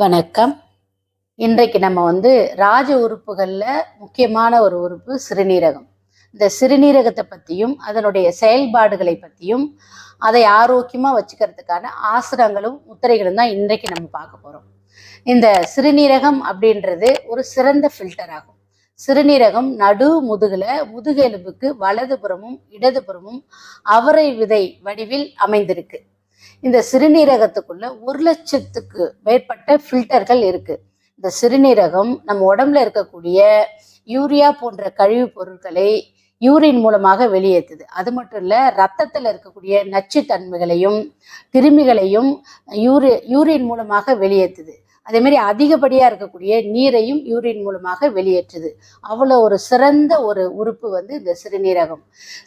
வணக்கம். இன்றைக்கு நம்ம வந்து ராஜ உறுப்புகளில் முக்கியமான ஒரு உறுப்பு சிறுநீரகம். இந்த சிறுநீரகத்தை பற்றியும் அதனுடைய செயல்பாடுகளை பற்றியும் அதை ஆரோக்கியமாக வச்சுக்கிறதுக்கான ஆசனங்களும் முத்திரைகளும் தான் இன்றைக்கு நம்ம பார்க்க போகிறோம் இந்த சிறுநீரகம் அப்படின்றது ஒரு சிறந்த ஃபில்டர் ஆகும். சிறுநீரகம் நடு முதுகுல முதுகெலும்புக்கு வலதுபுறமும் இடதுபுறமும் அவரை விதை வடிவில் அமைந்திருக்கு. இந்த சிறுநீரகத்துக்குள்ள ஒரு லட்சத்துக்கு மேற்பட்ட ஃபில்டர்கள் இருக்கு. இந்த சிறுநீரகம் நம்ம உடம்புல இருக்கக்கூடிய யூரியா போன்ற கழிவுப் பொருட்களை யூரின் மூலமாக வெளியேற்றுது அது மட்டும் இல்லை ரத்தத்தில் இருக்கக்கூடிய நச்சுத்தன்மைகளையும் கிருமிகளையும் யூரி யூரின் மூலமாக வெளியேற்றுது அதே மாதிரி அதிகப்படியாக இருக்கக்கூடிய நீரையும் யூரின் மூலமாக வெளியேற்றுது. அவ்வளோ ஒரு சிறந்த ஒரு உறுப்பு வந்து இந்த சிறுநீரகம்.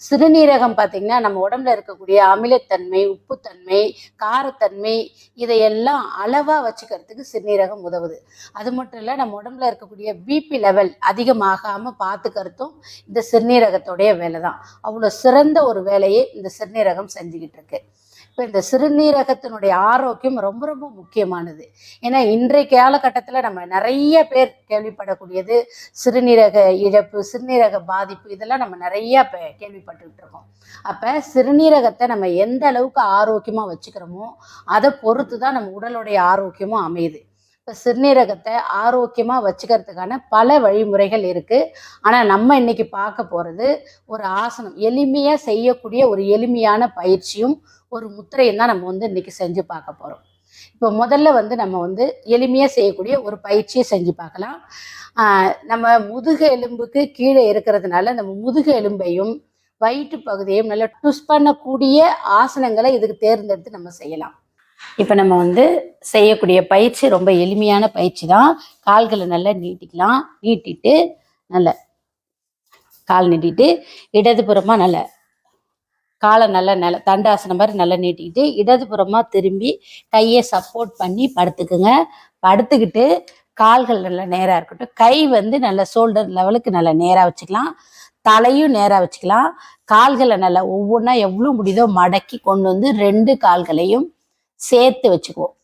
சிறுநீரகம் பார்த்திங்கன்னா நம்ம உடம்புல இருக்கக்கூடிய அமிலத்தன்மை உப்புத்தன்மை காரத்தன்மை இதையெல்லாம் அளவாக வச்சுக்கிறதுக்கு சிறுநீரகம் உதவுது. அது மட்டும் இல்லை நம்ம உடம்புல இருக்கக்கூடிய பிபி லெவல் அதிகமாகாமல் பார்த்துக்கிறதும் இந்த சிறுநீரகத்தோடைய வேலை தான் அவ்வளோ சிறந்த ஒரு வேலையை இந்த சிறுநீரகம் செஞ்சுக்கிட்டு இருக்கு. இப்போ இந்த சிறுநீரகத்தினுடைய ஆரோக்கியம் ரொம்ப ரொம்ப முக்கியமானது. ஏன்னா இன்றைய காலகட்டத்தில் நம்ம நிறைய பேர் கேள்விப்படக்கூடியது சிறுநீரக இழப்பு சிறுநீரக பாதிப்பு இதெல்லாம் நம்ம நிறைய இப்போ கேள்விப்பட்டுக்கிட்டு இருக்கோம். அப்போ சிறுநீரகத்தை நம்ம எந்த அளவுக்கு ஆரோக்கியமாக வச்சுக்கிறோமோ அதை பொறுத்து தான் நம்ம உடலுடைய ஆரோக்கியமும் அமையுது. இப்போ சிறுநீரகத்தை ஆரோக்கியமாக வச்சுக்கிறதுக்கான பல வழிமுறைகள் இருக்குது ஆனால் நம்ம இன்னைக்கு பார்க்க போகிறது ஒரு ஆசனம். எளிமையாக செய்யக்கூடிய ஒரு எளிமையான பயிற்சியும் ஒரு முத்திரையும் தான் நம்ம வந்து இன்னைக்கு செஞ்சு பார்க்க போகிறோம் இப்போ முதல்ல வந்து நம்ம வந்து எளிமையாக செய்யக்கூடிய ஒரு பயிற்சியை செஞ்சு பார்க்கலாம். நம்ம முதுகு எலும்புக்கு கீழே இருக்கிறதுனால நம்ம முதுகு எலும்பையும் வயிற்று பகுதியையும் நல்லா டுஸ் பண்ணக்கூடிய ஆசனங்களை இதுக்கு தேர்ந்தெடுத்து நம்ம செய்யலாம். இப்போ நம்ம வந்து செய்யக்கூடிய பயிற்சி ரொம்ப எளிமையான பயிற்சி தான். கால்களை நல்லா நீட்டிக்கலாம். நீட்டிட்டு நல்ல கால் நீட்டிட்டு இடதுபுறமாக நல்ல காலை நல்லா நல்ல தண்டாசனம் மாதிரி நல்லா நீட்டிக்கிட்டு இடதுபுறமாக திரும்பி கையை சப்போர்ட் பண்ணி படுத்துக்குங்க. படுத்துக்கிட்டு கால்கள் நல்லா நேராக இருக்கட்டும். கை வந்து நல்ல ஷோல்டர் லெவலுக்கு நல்லா நேராக வச்சுக்கலாம். தலையும் நேராக வச்சுக்கலாம். கால்களை நல்லா ஒவ்வொன்றா எவ்வளோ முடியுதோ மடக்கி கொண்டு வந்து ரெண்டு கால்களையும் சேர்த்து வச்சுக்குவோம்.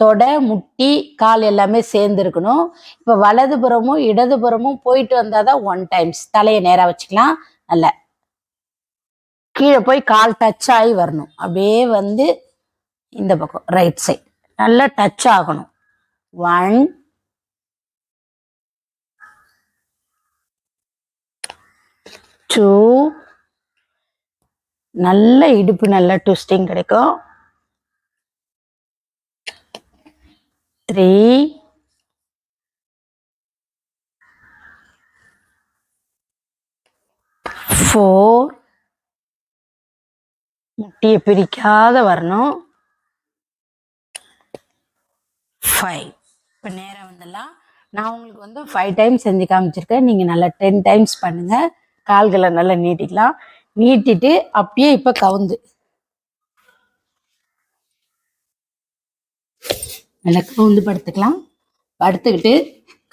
தொடை முட்டி கால் எல்லாமே சேர்ந்து இருக்கணும் இப்போ வலதுபுறமும் இடதுபுறமும் போயிட்டு வந்தால் தான் ஒன் டைம்ஸ் தலையை நேராக வச்சுக்கலாம். நல்ல. கீழே போய் கால் டச் ஆகி வரணும். அப்படியே வந்து இந்த பக்கம் ரைட் சைடு நல்லா டச் ஆகணும். ஒன் டூ நல்ல இடுப்பு நல்ல ட்விஸ்டிங் கிடைக்கும். த்ரீ ஃபோர் முட்டியை பிரிக்காத வரணும். ஃபைவ் இப்போ நேராக வந்துடலாம். நான் உங்களுக்கு வந்து ஃபைவ் டைம்ஸ் செஞ்சு காமிச்சிருக்கேன். நீங்கள் நல்லா டென் டைம்ஸ் பண்ணுங்கள் கால்களை நல்லா நீட்டிக்கலாம். நீட்டிட்டு அப்படியே இப்போ கவுந்து. நல்லா கவுந்து படுத்துக்கலாம். படுத்துக்கிட்டு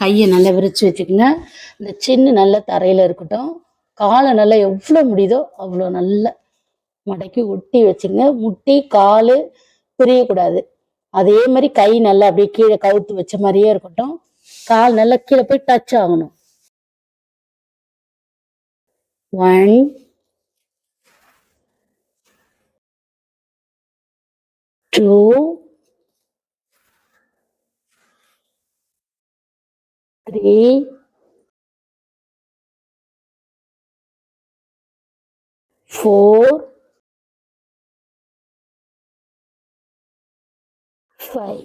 கையை நல்லா விரிச்சு வச்சுக்கோங்க. இந்த சின்ன நல்ல தரையில் இருக்கட்டும். காலை நல்லா எவ்வளோ முடியுதோ அவ்வளோ நல்லா மடக்கி ஒட்டி வச்சுங்க முட்டி கால் பிரியக்கூடாது. அதே மாதிரி கை நல்லா அப்படியே கீழே கவுத்து வச்ச மாதிரியே இருக்கட்டும். கால் நல்லா கீழே போய் டச் ஆகணும். One two three four five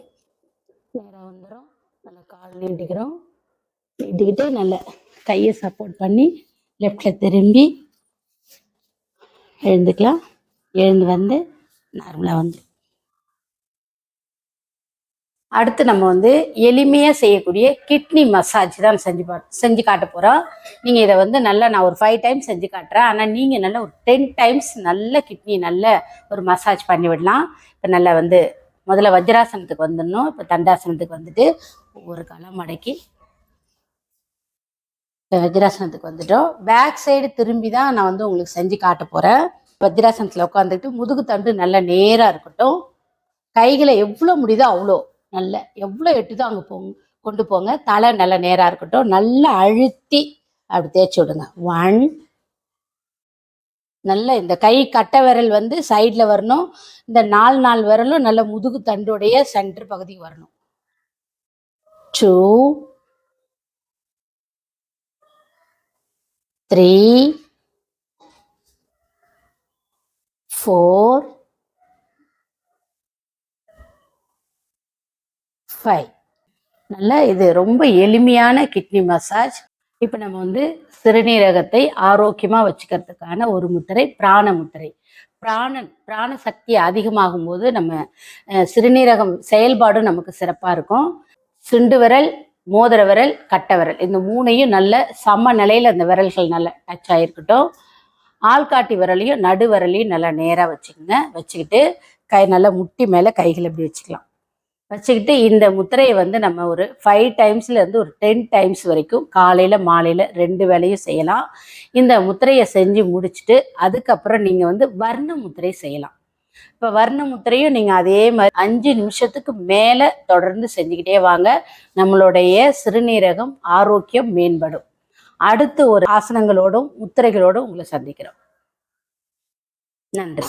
நேராக வந்துடும் நல்லா கால் நீட்டிக்கிறோம். நீட்டிக்கிட்டு நல்லா கையை சப்போர்ட் பண்ணி லெஃப்டில் திரும்பி எழுந்துக்கலாம். எழுந்து வந்து நார்மலாக வந்து அடுத்து நம்ம வந்து எளிமையாக செய்யக்கூடிய கிட்னி மசாஜ் தான் செஞ்சு பா செஞ்சு காட்ட போகிறோம் நீங்கள் இதை வந்து நல்லா நான் ஒரு ஃபைவ் டைம்ஸ் செஞ்சு காட்டுறேன். ஆனால் நீங்கள் நல்லா ஒரு டென் டைம்ஸ் நல்ல கிட்னி நல்ல ஒரு மசாஜ் பண்ணி விடலாம். இப்போ நல்லா வந்து முதல்ல வஜ்ராசனத்துக்கு வந்துடணும். இப்போ தண்டாசனத்துக்கு வந்துட்டு ஒவ்வொரு காலம் மடக்கி இப்போ வஜ்ராசனத்துக்கு வந்துட்டோம். பேக் சைடு திரும்பி தான் நான் வந்து உங்களுக்கு செஞ்சு காட்ட போகிறேன் வஜ்ராசனத்தில் உட்காந்துக்கிட்டு முதுகு தண்டு நல்லா நேராக இருக்கட்டும். கைகளை எவ்வளோ முடியுதோ அவ்வளோ. நல்ல எவ்வளோ எட்டுதோ அங்கே போங்க கொண்டு போங்க. தலை நல்லா நேராக இருக்கட்டும். நல்லா அழுத்தி அப்படி தேய்ச்சி விடுங்க. ஒன் நல்ல இந்த கை கட்டை விரல் வந்து சைடில் வரணும். இந்த நாலு நாலு விரலும் நல்ல முதுகு தண்டுடைய சென்டர் பகுதிக்கு வரணும். டூ த்ரீ ஃபோர் ஃபைவ் நல்லா இது ரொம்ப எளிமையான கிட்னி மசாஜ். இப்போ நம்ம வந்து சிறுநீரகத்தை ஆரோக்கியமாக வச்சுக்கிறதுக்கான ஒரு முத்திரை பிராண முத்திரை. பிராணன் பிராண சக்தி அதிகமாகும் போது நம்ம சிறுநீரகம் செயல்பாடும் நமக்கு சிறப்பாக இருக்கும். சுண்டு விரல் மோதிர விரல் கட்டை விரல். இந்த மூணையும் நல்ல சம நிலையில் அந்த விரல்கள் நல்லா டச் ஆகிருக்கட்டும் ஆள்காட்டி விரலையும் நடு விரலையும் நல்லா நேராக வச்சுக்கோங்க. வச்சுக்கிட்டு கை நல்லா முட்டி மேலே கைகள் இப்படி வச்சுக்கலாம். வச்சுக்கிட்டு இந்த முத்திரையை வந்து நம்ம ஒரு ஃபைவ் டைம்ஸ்ல இருந்து ஒரு டென் டைம்ஸ் வரைக்கும் காலையில் மாலையில் ரெண்டு வேலையும் செய்யலாம். இந்த முத்திரையை செஞ்சு முடிச்சுட்டு அதுக்கப்புறம் நீங்கள் வந்து வர்ண முத்திரை செய்யலாம். இப்போ வர்ண முத்திரையும் நீங்கள் அதே மாதிரி அஞ்சு நிமிஷத்துக்கு மேலே தொடர்ந்து செஞ்சுக்கிட்டே வாங்க. நம்மளுடைய சிறுநீரகம் ஆரோக்கியம் மேம்படும். அடுத்து ஒரு ஆசனங்களோடும் முத்திரைகளோடும் உங்களை சந்திக்கிறோம். நன்றி.